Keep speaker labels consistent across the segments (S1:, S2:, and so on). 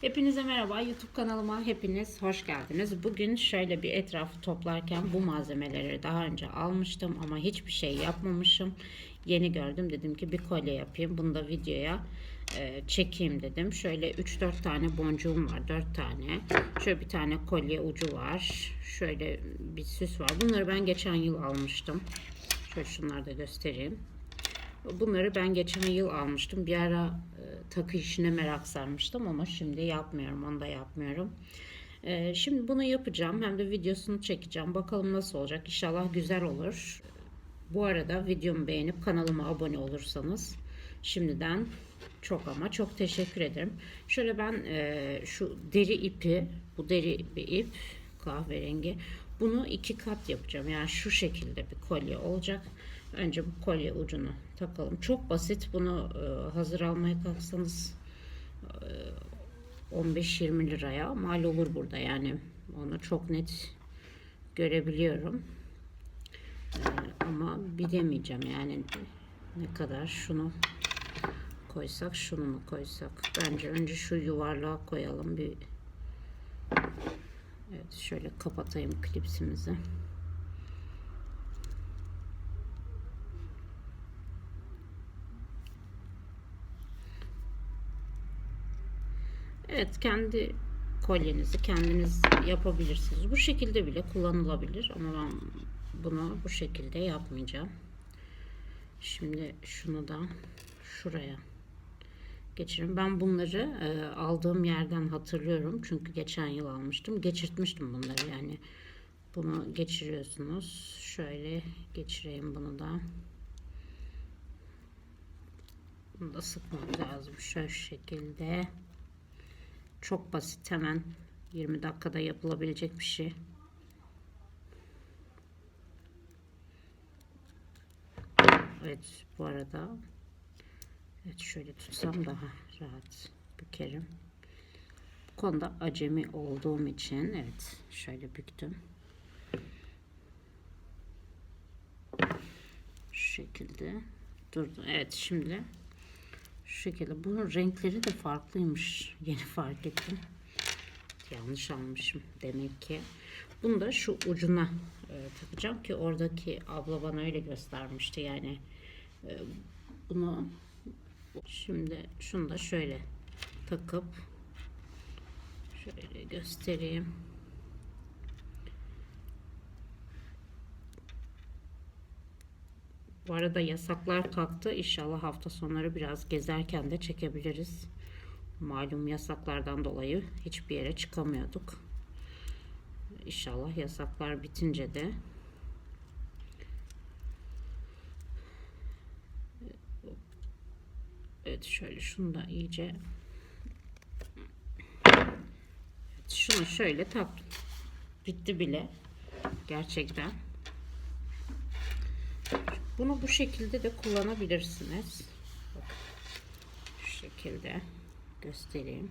S1: Hepinize merhaba YouTube kanalıma hepiniz hoş geldiniz. Bugün şöyle bir etrafı toplarken bu malzemeleri daha önce almıştım ama hiçbir şey yapmamışım. Yeni gördüm dedim ki bir kolye yapayım. Bunu da videoya e, çekeyim dedim. Şöyle 3-4 tane boncuğum var 4 tane. Şöyle bir tane kolye ucu var. Şöyle bir süs var. Bunları ben geçen yıl almıştım. Şöyle şunları da göstereyim. Bunları ben geçen yıl almıştım. Bir ara takı işine merak sarmıştım ama şimdi yapmıyorum. Onu da yapmıyorum. E, şimdi bunu yapacağım. Hem de videosunu çekeceğim. Bakalım nasıl olacak. İnşallah güzel olur. Bu arada videomu beğenip kanalıma abone olursanız şimdiden çok ama çok teşekkür ederim. Şöyle ben e, şu deri ipi, bu deri bir ip kahverengi. Bunu iki kat yapacağım. Yani şu şekilde bir kolye olacak. Önce bu kolye ucunu takalım. Çok basit. Bunu e, hazır almaya kalksanız e, 15-20 liraya mal olur burada. Yani onu çok net görebiliyorum. E, ama bilemeyeceğim yani ne kadar şunu koysak şunu mu koysak. Bence önce şu yuvarlığa koyalım bir Evet şöyle kapatayım klipsimizi. Evet kendi kolyenizi kendiniz yapabilirsiniz. Bu şekilde bile kullanılabilir ama ben bunu bu şekilde yapmayacağım. Şimdi şunu da şuraya geçirin. Ben bunları e, aldığım yerden hatırlıyorum. Çünkü geçen yıl almıştım. Geçirtmiştim bunları yani. Bunu geçiriyorsunuz. Şöyle geçireyim bunu da. Bunu da sıkmak lazım. Şöyle şekilde. Çok basit hemen 20 dakikada yapılabilecek bir şey. Evet bu arada Evet şöyle tutsam daha rahat bükerim. Bu konuda acemi olduğum için evet şöyle büktüm. Şu şekilde durdu. Evet şimdi şu şekilde bunun renkleri de farklıymış. Yeni fark ettim. Yanlış almışım demek ki. Bunu da şu ucuna e, takacağım ki oradaki abla bana öyle göstermişti. Yani e, bunu Şimdi şunu da şöyle takıp şöyle göstereyim. Bu arada yasaklar kalktı. İnşallah hafta sonları biraz gezerken de çekebiliriz. Malum yasaklardan dolayı hiçbir yere çıkamıyorduk. İnşallah yasaklar bitince de Evet şöyle şunu da iyice evet, şunu şöyle taktım. Bitti bile. Gerçekten. Bunu bu şekilde de kullanabilirsiniz. Bak, şu şekilde göstereyim.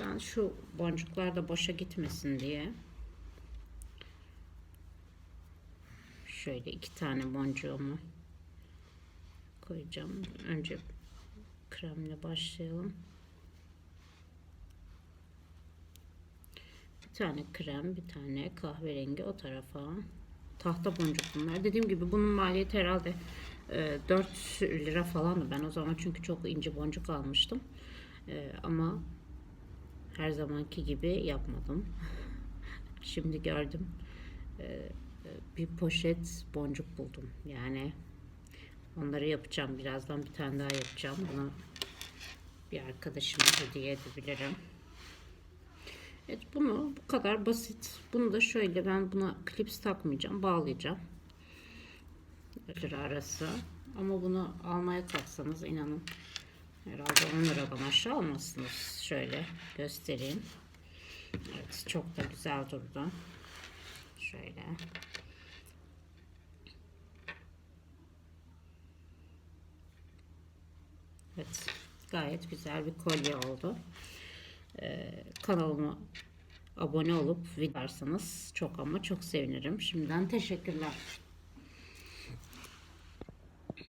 S1: Ben şu boncuklar da boşa gitmesin diye şöyle iki tane boncuğumu koyacağım. Önce kremle başlayalım. Bir tane krem, bir tane kahverengi o tarafa. Tahta boncuk bunlar. Dediğim gibi bunun maliyeti herhalde e, 4 lira falandı. Ben o zaman çünkü çok ince boncuk almıştım. E, ama her zamanki gibi yapmadım. Şimdi gördüm. E, bir poşet boncuk buldum. Yani Onları yapacağım. Birazdan bir tane daha yapacağım. Bunu bir arkadaşıma hediye edebilirim. Evet bunu bu kadar basit. Bunu da şöyle ben buna klips takmayacağım. Bağlayacağım. Lira arası. Ama bunu almaya kalksanız inanın herhalde 10 liradan aşağı almazsınız. Şöyle göstereyim. Evet çok da güzel durdu. Şöyle. Evet. Gayet güzel bir kolye oldu. Ee, kanalıma abone olup videarsanız çok ama çok sevinirim. Şimdiden teşekkürler.